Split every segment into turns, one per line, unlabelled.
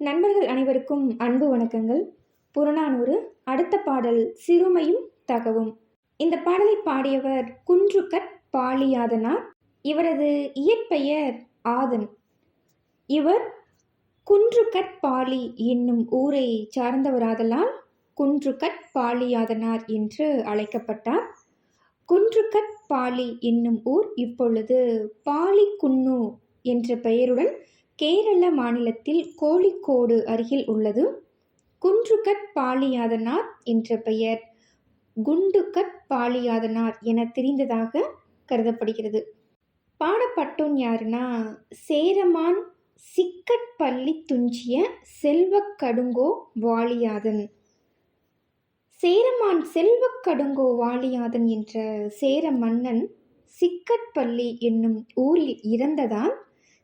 நண்பர்கள் அனைவருக்கும் அன்பு வணக்கங்கள். புறநானூறு அடுத்த பாடல் சிறுமையும் தகவும். இந்த பாடலை பாடியவர் குன்றுக்கட் பாலியாதனார். இவரது இயற்பெயர் ஆதன். இவர் குன்றுக்கட் பாலி என்னும் ஊரை சார்ந்தவராதலால் குன்றுக்கட் பாலியாதனார் என்று அழைக்கப்பட்டார். குன்றுக்கட் பாலி என்னும் ஊர் இப்பொழுது பாலிக்குன்னு என்ற பெயருடன் கேரள மாநிலத்தில் கோழிக்கோடு அருகில் உள்ளது. குன்றுகட் பாலியாதனார் என்ற பெயர். குண்டுகட் பாலியாதனார் என தெரிந்ததாக கருதப்படுகிறது. பாடப்பட்டோன் யாருன்னா சேரமான் சிக்கட்பள்ளி துஞ்சிய செல்வக் கடுங்கோ வாலியாதன். சேரமான் செல்வக்கடுங்கோ வாலியாதன் என்ற சேர மன்னன் சிக்கட்பள்ளி என்னும் ஊரில் இறந்ததால்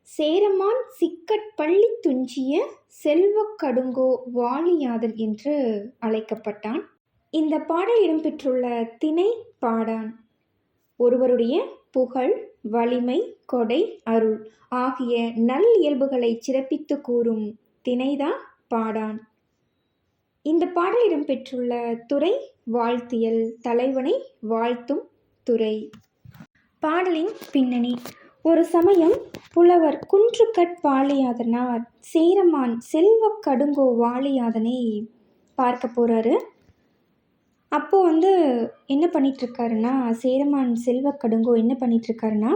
சேரமான் சிக்கட்பள்ளி துஞ்சிய செல்வக் கடுங்கோ வாலியாதன் என்று அழைக்கப்பட்டான். இந்த பாடல் இடம்பெற்றுள்ள திணை பாடான். ஒருவருடைய புகழ் வலிமை கொடை அருள் ஆகிய நல் இயல்புகளை சிறப்பித்து கூறும் திணைதான் பாடான். இந்த பாடல் இடம்பெற்றுள்ள துறை வாழ்த்தியல் தலைவனை வாழ்த்தும் துறை. பாடலின் பின்னணி ஒரு சமயம் புலவர் குன்றுக்கட் பாலியாதனார் சேரமான் செல்வக் கடுங்கோ வாலியாதனை பார்க்க போகிறாரு அப்போது வந்து என்ன பண்ணிகிட்ருக்காருன்னா சேரமான் செல்வக் கடுங்கோ என்ன பண்ணிகிட்ருக்காருன்னா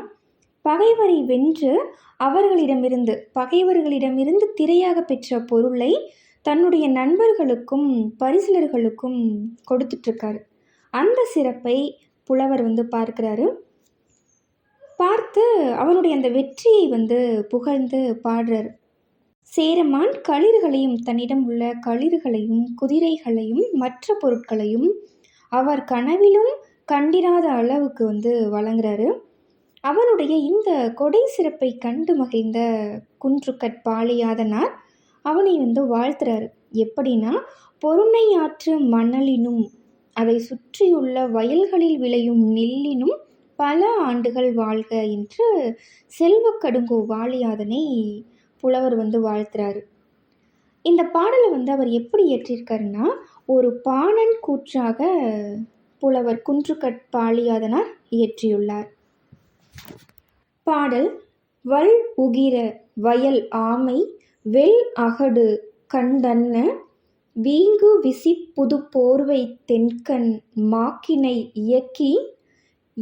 பகைவரை வென்று அவர்களிடமிருந்து பகைவர்களிடமிருந்து திரையாக பெற்ற பொருளை தன்னுடைய நண்பர்களுக்கும் பரிசிலர்களுக்கும் கொடுத்துட்ருக்காரு அந்த சிறப்பை புலவர் வந்து பார்க்குறாரு. பார்த்து அவனுடைய அந்த வெற்றியை வந்து புகழ்ந்து பாடுறார். சேரமான் களிர்களையும் தன்னிடம் உள்ள களிர்களையும் குதிரைகளையும் மற்ற பொருட்களையும் அவர் கனவிலும் கண்டிராத அளவுக்கு வந்து வழங்குறாரு. அவனுடைய இந்த கொடை சிறப்பை கண்டு மகிழ்ந்த குன்றுக்கட் பாலியாதனார் அவனை வந்து வாழ்த்துறாரு. எப்படின்னா பொருணை ஆற்று மணலினும் அதை சுற்றியுள்ள வயல்களில் விளையும் நெல்லினும் பல ஆண்டுகள் வாழ்க என்று செல்வக்கடுங்கோ வாலியாதனை புலவர் வந்து வாழ்த்துறாரு. இந்த பாடலை வந்து அவர் எப்படி இயற்றியிருக்காருன்னா ஒரு பாணன் கூற்றாக புலவர் குன்றுக்கட் பாலியாதனார் இயற்றியுள்ளார். பாடல் வல் உகிர வயல் ஆமை வெல் அகடு கண்டன்ன வீங்கு விசி புது போர்வை தென்கண் மாக்கினை இயக்கி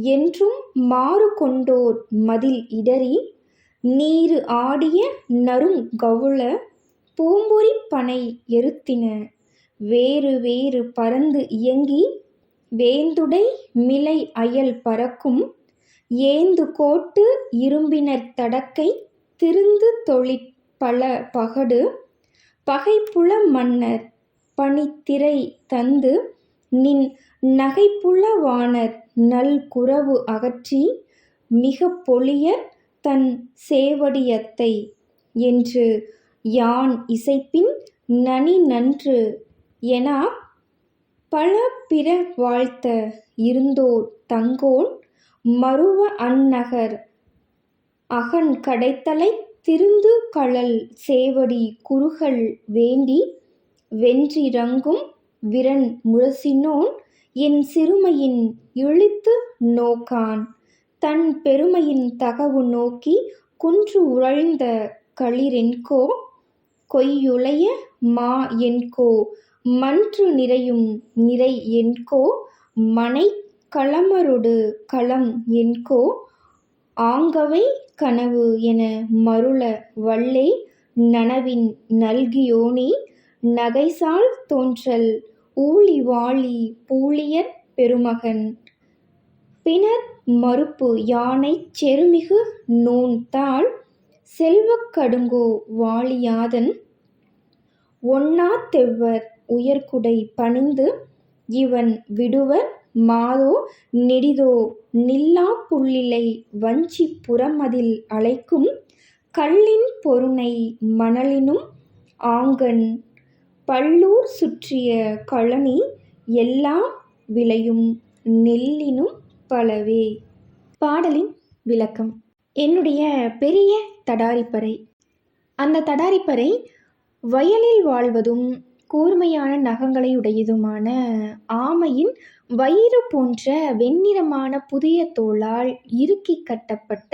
என்றும் மாறு கொண்டோர் மதில் இடறி நீரு ஆடிய நறும் கவுள பூம்பொறி பனை எருத்தின. வேறு வேறு பறந்து இயங்கி வேந்துடை மிலை அயல் பறக்கும். ஏந்து கோட்டு இரும்பினர் தடக்கை திருந்து தொழிற் பல பகடு. பகைப்புல மன்னர் பனித்திரை தந்து நின் நகைப்புல நல்குறவு அகற்றி மிக பொலியர் தன் சேவடியத்தை என்று யான் இசைப்பின் நனி நன்று என பல பிற வாழ்த்த இருந்தோர் தங்கோன் மருவ அந்நகர் அகன் கடைத்தலை திருந்து களல் சேவடி குறுகல் வேண்டி வென்றிறங்கும் விரன் முரசினோன் என் சிறுமையின் இழித்து நோக்கான். தன் பெருமையின் தகவு நோக்கி குன்று உழழ்ந்த களிரென்கோ? கொய்யுளைய மா என்கோ? மன்று நிறையும் நிறை என்கோ? மனை களமரொடு களம் என்கோ? ஆங்கவை கனவு என மருள வல்லே நனவின் நல்கியோனே நகைசால் தோன்றல் ஊழி வாழி பூழியர் பெருமகன். பிணர் மறுப்பு யானைச் செருமிகு நூன்தாள் செல்வக் கடுங்கோ வாழியாதன். ஒண்ணா தெவ்வர் உயர்குடை பணிந்து இவன் விடுவர் மாதோ நெடிதோ நில்லா புள்ளிலை வஞ்சி புறமதில் அழைக்கும் கல்லின் பொருணை மணலினும் ஆங்கன் பல்லூர் சுற்றிய கழனி எல்லா விளையும் நெல்லினும் பலவே. பாடலின் விளக்கம். என்னுடைய பெரிய தடாரிப்பறை. அந்த தடாரிப்பறை வயலில் வாழ்வதும் கூர்மையான நகங்களை உடையதுமான ஆமையின் வயிறு போன்ற வெண்ணிறமான புதிய தோளால் இறுக்கி கட்டப்பட்ட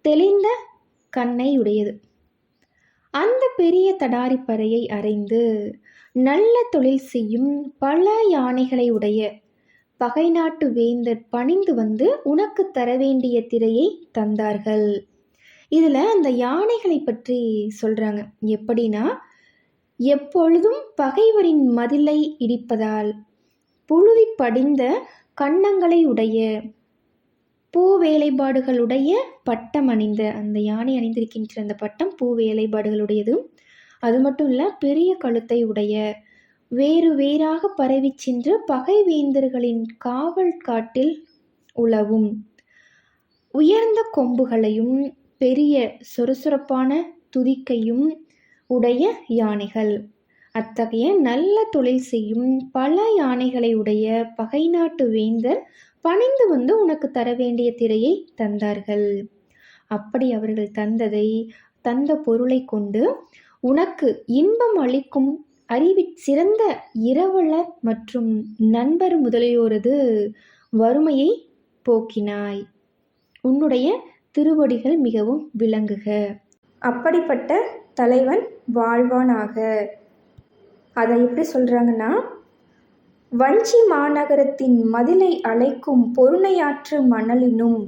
தெளிந்த கண்ணை உடையது. அந்த பெரிய தடாரிப்பறையை அறைந்து நல்ல தொழில் செய்யும் பல யானைகளை உடைய பகை நாட்டு வேந்தர் பணிந்து வந்து உனக்கு தர வேண்டிய திரையை தந்தார்கள். இதில் அந்த யானைகளை பற்றி சொல்கிறாங்க எப்படின்னா எப்பொழுதும் பகைவரின் மதிலை இடிப்பதால் புழுதி படிந்த கன்னங்களை உடைய பூ வேலைப்பாடுகளுடைய பட்டம் அணிந்த அந்த யானை அணிந்திருக்கின்ற அந்த பட்டம் பூ வேலைப்பாடுகளுடையதும் அது மட்டும் இல்லை பெரிய கழுத்தை உடைய வேறு வேறாக பரவி சென்று பகை வேந்தர்களின் காவல் காட்டில் உலவும் உயர்ந்த கொம்புகளையும் பெரிய சுறுசுறுப்பான துதிக்கையும் உடைய யானைகள். அத்தகைய நல்ல தொழில் செய்யும் பல யானைகளை உடைய பகை நாட்டு வேந்தர் பணிந்து வந்து உனக்கு தர வேண்டிய திரையை தந்தார்கள். அப்படி அவர்கள் தந்ததை தந்த பொருளை கொண்டு உனக்கு இன்பம் அளிக்கும் அறிவி சிறந்த இரவலர் மற்றும் நண்பர் முதலியோரது வறுமையை போக்கினாய். உன்னுடைய திருவடிகள் மிகவும் விளங்குக. அப்படிப்பட்ட தலைவன் வாழ்வானாக. அதை எப்படி சொல்கிறாங்கன்னா வஞ்சி மாநகரத்தின் மதிலை அழைக்கும் பொருணையாற்று மணலினும்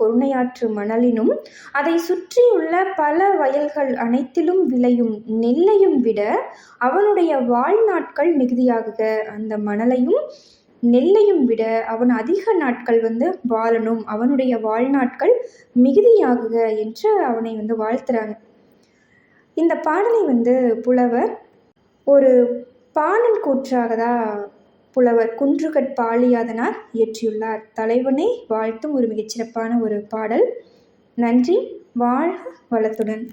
பொருணையாற்று மணலினும் அதை சுற்றியுள்ள பல வயல்கள் அனைத்திலும் விளையும் நெல்லையும் விட அவனுடைய வாழ்நாட்கள் மிகுதியாகுக. அந்த மணலையும் நெல்லையும் விட அவன் அதிக நாட்கள் வந்து வாழணும். அவனுடைய வாழ்நாட்கள் மிகுதியாகுக என்று அவனை வந்து வாழ்த்துறாங்க. இந்த பாடலை வந்து புலவர் ஒரு பாடல் கூற்றாக தான் புலவர் குன்றுகட் பாலியாதனார் இயற்றியுள்ளார். தலைவனை வாழ்த்தும் ஒரு மிகச்சிறப்பான ஒரு பாடல். நன்றி வாழ்க வளத்துடன்.